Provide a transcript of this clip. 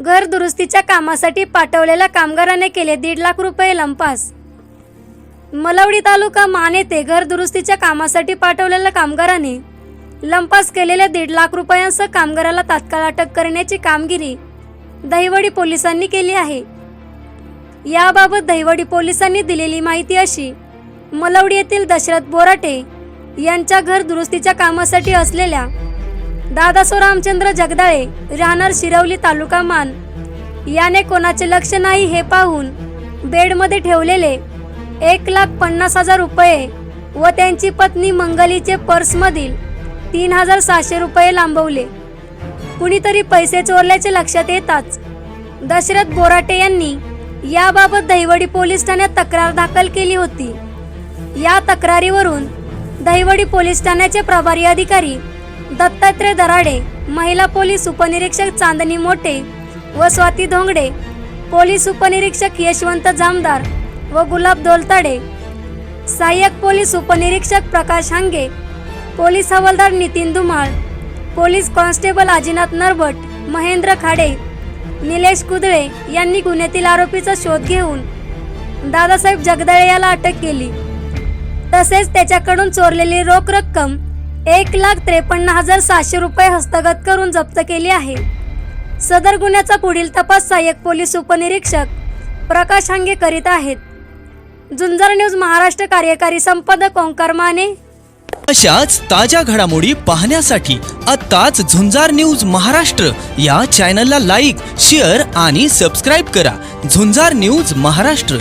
घर दुरुस्तीच्या कामासाठी पाठवलेल्या कामगाराने केले दीड लाख रुपये लंपास. मलवडी तालुका मान येथे घर दुरुस्तीच्या कामासाठी पाठवलेल्या कामगाराने लंपास केलेल्या दीड लाख रुपयांसह कामगाराला तात्काळ अटक करण्याची कामगिरी दहिवडी पोलिसांनी केली आहे. याबाबत दहिवडी पोलिसांनी दिलेली माहिती अशी मलवडी येथील दशरथ बोराटे यांच्या घर दुरुस्तीच्या कामासाठी असलेल्या दादासो रामचंद्र जगदाळे राहणार शिरवली तालुका मान. याने कोणाचे लक्ष नाही हे पाहून बेडमध्ये ठेवलेले एक लाख पन्नास हजार रुपये व त्यांची पत्नी मंगलीचे पर्समधील तीन हजार सहाशे रुपये लांबवले. कुणीतरी पैसे चोरल्याचे लक्षात येताच दशरथ बोराटे यांनी याबाबत दहिवडी पोलीस ठाण्यात तक्रार दाखल केली होती. या तक्रारीवरून दहिवडी पोलीस ठाण्याचे प्रभारी अधिकारी दत्तात्रय दराडे महिला पोलीस उपनिरीक्षक चांदणी मोठे व स्वाती धोंगडे पोलीस उपनिरीक्षक यशवंत जामदार व गुलाब दोलताडे सहाय्यक पोलीस उपनिरीक्षक प्रकाश हांगे पोलीस हवालदार नितीन धुमाळ पोलीस कॉन्स्टेबल आजीनाथ नरभट महेंद्र खाडे निलेश कुदळे यांनी गुन्ह्यातील आरोपीचा शोध घेऊन दादासाहेब जगदाळे याला अटक केली. तसेच त्याच्याकडून चोरलेली रोख रक्कम एक लाख त्रेपन्न हजार सहाशे रुपये हस्तगत करून जप्त केली आहे. सदर गुन्ह्याचा पुढील तपास सहाय्यक पोलीस उपनिरीक्षक प्रकाश हांगे करीत आहेत. झुंजार न्यूज महाराष्ट्र कार्यकारी संपादक ओंकार माने. अशाच ताज्या घडामोडी पाहण्यासाठी आत्ताच झुंजार न्यूज महाराष्ट्र या चॅनलला लाईक शेअर आणि सबस्क्राईब करा. झुंजार न्यूज महाराष्ट्र.